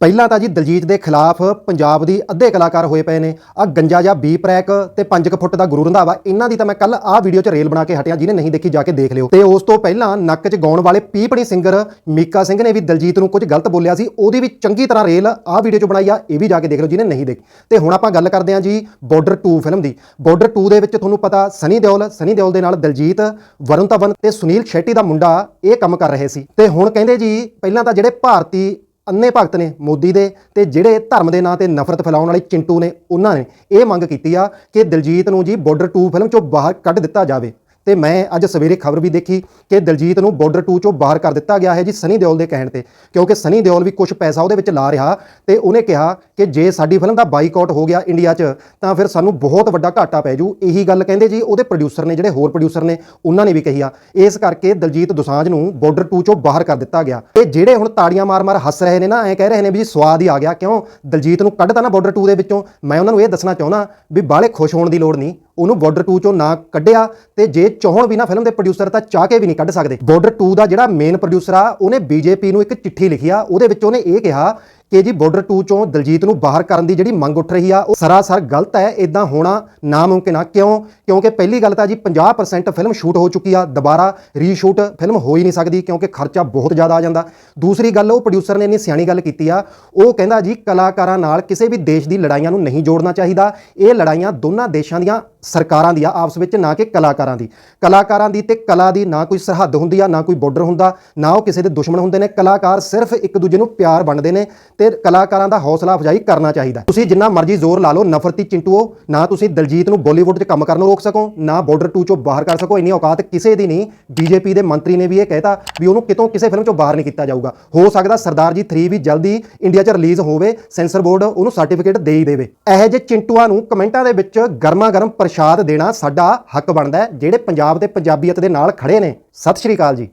ਪਹਿਲਾਂ ਤਾਂ ਜੀ ਦਲਜੀਤ ਦੇ ਖਿਲਾਫ ਪੰਜਾਬ ਦੀ ਅੱਧੇ ਕਲਾਕਾਰ ਹੋਏ ਪਏ ਨੇ। ਆ ਗੰਜਾ ਜਾਂ ਬੀ ਪ੍ਰੈਕ ਤੇ 5 ਫੁੱਟ ਦਾ ਗੁਰੂ ਰੰਧਾਵਾ, ਇਹਨਾਂ ਦੀ ਤਾਂ ਮੈਂ ਕੱਲ ਆਹ ਵੀਡੀਓ 'ਚ ਰੇਲ ਬਣਾ ਕੇ ਹਟਿਆ, ਜਿਹਨੇ ਨਹੀਂ ਦੇਖੀ ਜਾ ਕੇ ਦੇਖ ਲਿਓ। ਤੇ ਉਸ ਤੋਂ ਪਹਿਲਾਂ ਨੱਕ 'ਚ ਗਾਉਣ ਵਾਲੇ ਪੀਪਣੀ ਸਿੰਗਰ ਮੀਕਾ ਸਿੰਘ ਨੇ ਵੀ ਦਲਜੀਤ ਨੂੰ ਕੁਝ ਗਲਤ ਬੋਲਿਆ ਸੀ, ਉਹਦੀ ਵੀ ਚੰਗੀ ਤਰ੍ਹਾਂ ਰੇਲ ਆਹ ਵੀਡੀਓ 'ਚ ਬਣਾਈ ਆ, ਇਹ ਵੀ ਜਾ ਕੇ ਦੇਖ ਲਓ ਜਿਹਨੇ ਨਹੀਂ ਦੇਖੀ। ਤੇ ਹੁਣ ਆਪਾਂ ਗੱਲ ਕਰਦੇ ਹਾਂ ਜੀ ਬਾਰਡਰ 2 ਫਿਲਮ ਦੀ। ਬਾਰਡਰ 2 ਦੇ ਵਿੱਚ ਤੁਹਾਨੂੰ ਪਤਾ ਸਨੀ ਦਿਓਲ ਸਨੀ ਦਿਓਲ ਦੇ ਨਾਲ ਦਲਜੀਤ, ਵਰੁਣ ਧਵਨ ਤੇ ਸੁਨੀਲ ਸ਼ੈਟੀ ਦਾ ਮੁੰਡਾ ਇਹ ਕੰਮ ਕਰ ਰਹੇ ਸੀ। ਤੇ ਹੁਣ ਕਹਿੰਦੇ ਜੀ, ਪਹਿਲਾਂ ਤਾਂ ਜਿਹੜੇ ਭਾਰਤੀ ਅੰਨੇ ਭਗਤ ਨੇ ਮੋਦੀ ਦੇ ਤੇ ਜਿਹੜੇ ਧਰਮ ਦੇ ਨਾਂ ਤੇ ਨਫ਼ਰਤ ਫੈਲਾਉਣ ਵਾਲੇ ਚਿੰਟੂ ਨੇ, ਉਹਨਾਂ ਨੇ ਇਹ ਮੰਗ ਕੀਤੀ ਆ ਕਿ ਦਿਲਜੀਤ ਨੂੰ ਜੀ ਬਾਰਡਰ 2 ਫਿਲਮ ਚੋਂ ਬਾਹਰ ਕੱਢ ਦਿੱਤਾ ਜਾਵੇ। ਤੇ ਮੈਂ ਅੱਜ ਸਵੇਰੇ ਖਬਰ ਵੀ ਦੇਖੀ ਕਿ ਦਲਜੀਤ ਨੂੰ ਬਾਰਡਰ 2 ਚੋਂ ਬਾਹਰ ਕਰ ਦਿੱਤਾ ਗਿਆ ਹੈ ਜੀ ਸਨੀ ਦਿਓਲ ਦੇ ਕਹਿਣ ਤੇ, ਕਿਉਂਕਿ ਸਨੀ ਦਿਓਲ ਵੀ ਕੁਝ ਪੈਸਾ ਉਹਦੇ ਵਿੱਚ ਲਾ ਰਿਹਾ ਤੇ ਉਹਨੇ ਕਿਹਾ ਕਿ ਜੇ ਸਾਡੀ ਫਿਲਮ ਦਾ ਬਾਈਕਾਟ ਹੋ ਗਿਆ ਇੰਡੀਆ 'ਚ, ਤਾਂ ਫਿਰ ਸਾਨੂੰ ਬਹੁਤ ਵੱਡਾ ਘਾਟਾ ਪੈ ਜੂ। ਇਹੀ ਗੱਲ ਕਹਿੰਦੇ ਜੀ ਉਹਦੇ ਪ੍ਰੋਡਿਊਸਰ ਨੇ, ਜਿਹੜੇ ਹੋਰ ਪ੍ਰੋਡਿਊਸਰ ਨੇ, ਉਹਨਾਂ ਨੇ ਵੀ ਕਹੀ ਆ। ਇਸ ਕਰਕੇ ਦਲਜੀਤ ਦੁਸਾਂਝ ਨੂੰ ਬਾਰਡਰ 2 ਚੋਂ ਬਾਹਰ ਕਰ ਦਿੱਤਾ ਗਿਆ। ਤੇ ਜਿਹੜੇ ਹੁਣ ਤਾੜੀਆਂ ਮਾਰ-ਮਾਰ ਹੱਸ ਰਹੇ ਨੇ ਨਾ, ਐ ਕਹਿ ਰਹੇ ਨੇ ਵੀ ਜੀ ਸਵਾਦ ਹੀ ਆ ਗਿਆ। ਕਿਉਂ? ਦਲਜੀਤ ਨੂੰ ਕੱਢਤਾ ਨਾ ਬਾਰਡਰ 2 ਦੇ ਵਿੱਚੋਂ। ਮੈਂ ਉਹਨਾਂ ਨੂੰ ਇਹ ਦੱਸਣਾ ਚਾਹੁੰਦਾ ਵੀ ਬਾਹਲੇ ਖੁਸ਼ ਹੋਣ ਦੀ ਲੋੜ ਨਹੀਂ। ਉਹਨੂੰ ਬਾਰਡਰ 2 ਚੋਂ ਨਾ ਕੱਢਿਆ ਤੇ ਜੇ ਚਾਹਣ ਵੀ ਨਾ ਫਿਲਮ ਦੇ ਪ੍ਰੋਡਿਊਸਰ ਤਾਂ ਚਾਹ ਕੇ ਵੀ ਨਹੀਂ ਕੱਢ ਸਕਦੇ। ਬਾਰਡਰ 2 ਦਾ ਜਿਹੜਾ ਮੇਨ ਪ੍ਰੋਡਿਊਸਰ ਆ, ਉਹਨੇ ਬੀਜੇਪੀ ਨੂੰ ਇੱਕ ਚਿੱਠੀ ਲਿਖੀ ਆ, ਉਹਦੇ ਵਿੱਚ ਉਹਨੇ ਇਹ ਕਿਹਾ ਕਿ ਜੀ ਬਾਰਡਰ 2 ਚੋਂ ਦਲਜੀਤ ਨੂੰ ਬਾਹਰ ਕਰਨ ਦੀ ਜਿਹੜੀ ਮੰਗ ਉੱਠ ਰਹੀ ਆ, ਉਹ ਸਰਾਸਰ ਗਲਤ ਹੈ ਇਦਾਂ ਹੋਣਾ ਨਾਮੁਮਕਿਨ ਆ। ਕਿਉਂ? ਕਿਉਂਕਿ ਪਹਿਲੀ ਗੱਲ ਤਾਂ ਜੀ 50% ਫਿਲਮ ਸ਼ੂਟ ਹੋ ਚੁੱਕੀ ਆ, ਦੁਬਾਰਾ ਰੀਸ਼ੂਟ ਫਿਲਮ ਹੋ ਹੀ ਨਹੀਂ ਸਕਦੀ ਕਿਉਂਕਿ ਖਰਚਾ ਬਹੁਤ ਜ਼ਿਆਦਾ ਆ ਜਾਂਦਾ। ਦੂਸਰੀ ਗੱਲ, ਉਹ ਪ੍ਰੋਡਿਊਸਰ ਨੇ ਇੰਨੀ ਸਿਆਣੀ ਗੱਲ ਕੀਤੀ ਆ, ਉਹ ਕਹਿੰਦਾ ਜੀ ਕਲਾਕਾਰਾਂ ਨਾਲ ਕਿਸੇ ਵੀ ਦੇਸ਼ ਦੀ ਲੜਾਈਆਂ ਨੂੰ ਨਹੀਂ ਜੋੜਨਾ ਚਾਹੀਦਾ। ਇਹ ਲੜਾਈਆਂ ਦੋਨਾਂ ਦੇਸ਼ਾਂ ਦੀਆਂ, ਸਰਕਾਰਾਂ ਦੀ ਆ ਆਪਸ ਵਿੱਚ ਨਾ ਕਿ ਕਲਾਕਾਰਾਂ ਦੀ। ਕਲਾਕਾਰਾਂ ਦੀ ਤੇ ਕਲਾ ਦੀ ਨਾ ਕੋਈ ਸਰਹੱਦ ਹੁੰਦੀ ਆ, ਨਾ ਕੋਈ ਬਾਰਡਰ ਹੁੰਦਾ, ਨਾ ਉਹ ਕਿਸੇ ਦੇ ਦੁਸ਼ਮਣ ਹੁੰਦੇ ਨੇ। ਕਲਾਕਾਰ ਸਿਰਫ ਇੱਕ ਦੂਜੇ ਨੂੰ ਪਿਆਰ ਵੰਡਦੇ ਨੇ। ਤੇ ਕਲਾਕਾਰਾਂ ਦਾ ਹੌਸਲਾ ਅਫਜ਼ਾਈ ਕਰਨਾ ਚਾਹੀਦਾ। ਤੁਸੀਂ ਜਿੰਨਾ ਮਰਜ਼ੀ ਜ਼ੋਰ ਲਾ ਲਓ, ਨਫ਼ਰਤੀ ਚਿੰਟੂਓ, ਨਾ ਤੁਸੀਂ ਦਲਜੀਤ ਨੂੰ ਬਾਲੀਵੁੱਡ 'ਚ ਕੰਮ ਕਰਨੋਂ ਰੋਕ ਸਕੋ, ਨਾ ਬਾਰਡਰ 2 ਚੋਂ ਬਾਹਰ ਕਰ ਸਕੋ, ਇੰਨੀ ਔਕਾਤ ਕਿਸੇ ਦੀ ਨਹੀਂ। ਬੀਜੇਪੀ ਦੇ ਮੰਤਰੀ ਨੇ ਵੀ ਇਹ ਕਹਿਤਾ ਵੀ ਉਹਨੂੰ ਕਿਤੋਂ ਕਿਸੇ ਫਿਲਮ 'ਚੋਂ ਬਾਹਰ ਨਹੀਂ ਕੀਤਾ ਜਾਊਗਾ। ਹੋ ਸਕਦਾ ਸਰਦਾਰ ਜੀ 3 ਵੀ ਜਲਦੀ ਇੰਡੀਆ 'ਚ ਰਿਲੀਜ਼ ਹੋਵੇ ਸੈਂਸਰ ਬੋਰਡ ਉਹਨੂੰ ਸਰਟੀਫਿਕੇਟ ਦੇ ਹੀ ਦੇਵੇ। ਇਹੋ ਜਿਹੇ ਚਿੰਟੂਆਂ ਨੂੰ ਕਮੈਂਟਾਂ ਦੇ ਵਿੱਚ ਗਰਮਾ ਗਰਮ ਪ੍ਰਸ਼ਾਦ ਦੇਣਾ ਸਾਡਾ ਹੱਕ ਬਣਦਾ ਹੈ, ਜਿਹੜੇ ਪੰਜਾਬ ਤੇ ਪੰਜਾਬੀਅਤ ਦੇ ਨਾਲ ਖੜੇ ਨੇ। ਸਤਿ ਸ਼੍ਰੀ ਅਕਾਲ ਜੀ।